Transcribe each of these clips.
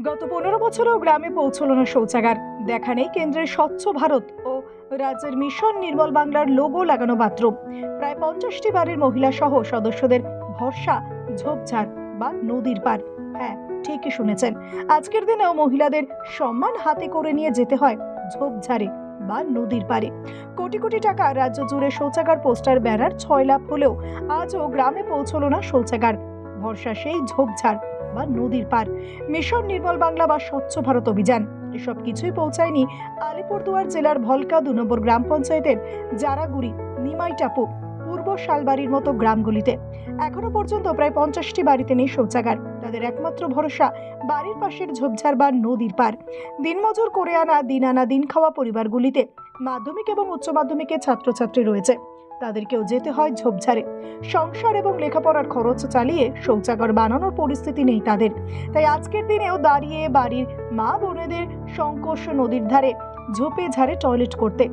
গত পনেরো বছরেও গ্রামে পৌঁছলো না শৌচাগার। দেখা নেই কেন্দ্রের স্বচ্ছ ভারত ও রাজ্যের মিশন নির্মল বাংলার লোগো লাগানো বাথরুম প্রায় পঞ্চাশটি বাড়ির মহিলা সহ সদস্যদের ভরসা, ঝোপঝাড় বা নদীর পার। হ্যাঁ ঠিকই শুনেছেন। আজকের দিনেও মহিলাদের সম্মান হাতে করে নিয়ে যেতে হয় ঝোপঝাড়ে বা নদীর পারে কোটি কোটি টাকা রাজ্য জুড়ে শৌচাগার পোস্টার ব্যানার ছয় লাভ হলেও আজও গ্রামে পৌঁছলো না শৌচাগার। ভরসা সেই ঝোপঝাড় বা নদীর পার। মিশন নির্মল বাংলা বা স্বচ্ছ ভারত অভিযান। এসব কিছুই পৌঁছায়নি আলিপুরদুয়ার জেলার ভলকা দু নম্বর গ্রাম পঞ্চায়েতের জারাগুড়ি, নিমাইটাপু। পূর্ব শালবাড়ির মতো গ্রামগুলিতে। এখনও পর্যন্ত প্রায় পঞ্চাশটি বাড়িতে নেই শৌচাগার। তাদের একমাত্র ভরসা, বাড়ির পাশের ঝোপঝাড় বা নদীর পার দিনমজুর করে আনা, দিন আনা দিন খাওয়া পরিবারগুলিতে মাধ্যমিক এবং উচ্চ মাধ্যমিকে ছাত্রছাত্রী রয়েছে। তাদেরকেও যেতে হয় ঝোপঝাড়ে। সংসার এবং লেখাপড়ার খরচ চালিয়ে শৌচাগার বানানোর পরিস্থিতি নেই তাদের। তাই আজকের দিনেও দাঁড়িয়ে বাড়ির মা বোনেদের সংকোষ নদীর ধারে ঝোপে ঝাড়ে টয়লেট করতে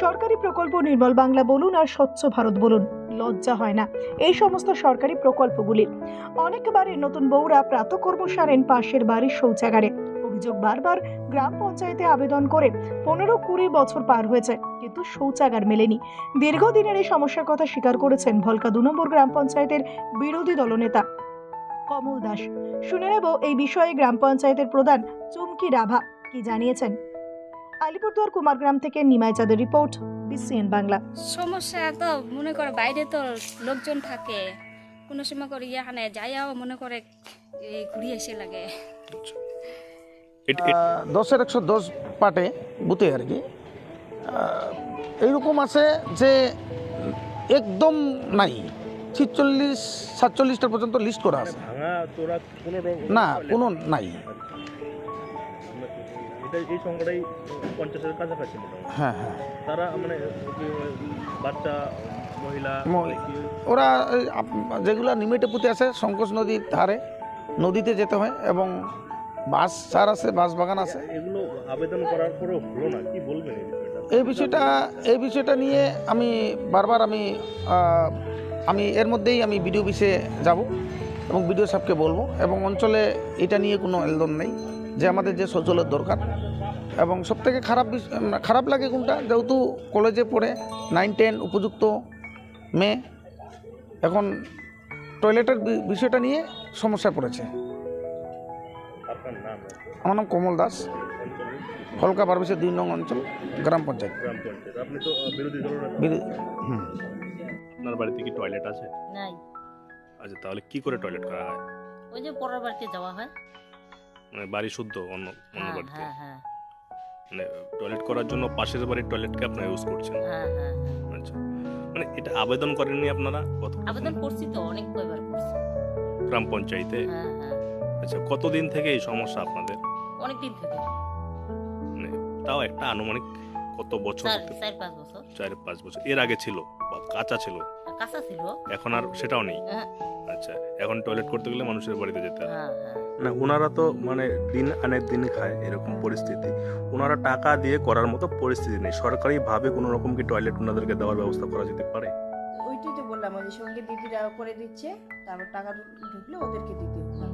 সরকারি প্রকল্প নির্মল বাংলা বলুন আর স্বচ্ছ ভারত বলুন। লজ্জা হয় না। এই সমস্ত সরকারি প্রকল্পগুলির অনেকবারে নতুন বউরা প্রাতকর্ম সারেন পাশের বাড়ির শৌচাগারে। অভিযোগ বারবার গ্রাম পঞ্চায়েতে আবেদন করে, পনেরো কুড়ি বছর পার হয়েছে, কিন্তু শৌচাগার মেলেনি। দীর্ঘদিনের এই সমস্যার কথা স্বীকার করেছেন ভলকা দু নম্বর গ্রাম পঞ্চায়েতের বিরোধী দলনেতা কমল দাস। শুনে নেব এই বিষয়ে গ্রাম পঞ্চায়েতের প্রধান চুমকি রাভা। কি জানিয়েছেন? আলিপুরদুয়ার কুমারগ্রাম থেকে নিমাই চাঁদের রিপোর্ট বিসিএন বাংলা। সমস্যা তো মনে করে বাইরে তো লোকজন থাকে। কোনো সময় করে এখানে যাইয়াও মনে করে ঘুরি এসে লাগে। আহ, দশের একশো দশ পাটে বুথে আর কি। আহ, এইরকম আছে যে একদম নাই। ছিচল্লিশ সাতচল্লিশটা পর্যন্ত লিস্ট করা আছে। না কোনো নাই। এই সংখ্যাটাই পঞ্চাশের কাছাকাছি হ্যাঁ হ্যাঁ। তারা মানে বাচ্চা মহিলা। ওরা যেগুলো নিমেটে পুঁতে আছে শঙ্কোষ নদীর ধারে নদীতে যেতে হয় এবং বাস সার আছে বাস বাগান আছে। এগুলো আবেদন করার পরেও হলো না কি বলবেন এই বিষয়টা? এই বিষয়টা নিয়ে আমি বারবার আমি আমি এর মধ্যেই আমি বিডিও অফিসে যাব এবং বিডিও সাহেবকে বলব এবং অঞ্চলে এটা নিয়ে কোনো এলদন নেই। যে আমাদের যে শৌচালয়ের দরকার। এবং সবথেকে খারাপ খারাপ লাগে কোনটা? যেহেতু কলেজে পড়ে নাইন টেন উপযুক্ত মেয়ে এখন টয়লেটের বিষয়টা নিয়ে সমস্যায় পড়েছে। আমার নাম কমল দাস হলকা পারবিশের দুই নং অঞ্চল গ্রাম পঞ্চায়েত। আপনার বাড়িতে কি টয়লেট আছে? নাই। আচ্ছা তাহলে কি করে টয়লেট করা হয়? ওই যে পরের বাড়িতে যাওয়া হয়। মানে বাড়ি শুদ্ধ অন্য অন্য হ্যাঁ বাড়িতে। হ্যাঁ হ্যাঁ। মানে টয়লেট করার জন্য পাশের বাড়ির টয়লেটকে আপনারা ইউজ করছেন? হ্যাঁ হ্যাঁ হ্যাঁ। আচ্ছা। মানে এটা আবেদন করেননি আপনারা? কত আবেদন করছি তো অনেক কয়বার করছি। গ্রাম পঞ্চায়েতে? আচ্ছা কতদিন থেকে এই সমস্যা আপনাদের? অনেক দিন থেকে। মানে তাও একটা আনুমানিক কত বছর চার চার পাঁচ বছর। চার পাঁচ বছর। এর আগে ছিল বা কাঁচা ছিল। কাঁচা ছিল। এখন আর সেটাও নেই। হ্যাঁ। আচ্ছা এখন টয়লেট করতে গেলে মানুষের বাড়িতে যেতে হয় হ্যাঁ হ্যাঁ। না ওনারা তো মানে দিন আনে দিন খায় এরকম পরিস্থিতি। ওনারা টাকা দিয়ে করার মতো পরিস্থিতি নেই। সরকারিভাবে কোনো রকম কি টয়লেট ওনাদেরকে দেওয়ার ব্যবস্থা করা যেতে পারে? ওইটাই তো বললাম ওই সঙ্গে দিদিরা করে দিচ্ছে তারপর টাকা ঢুকলে ওদেরকে দিতে হবে।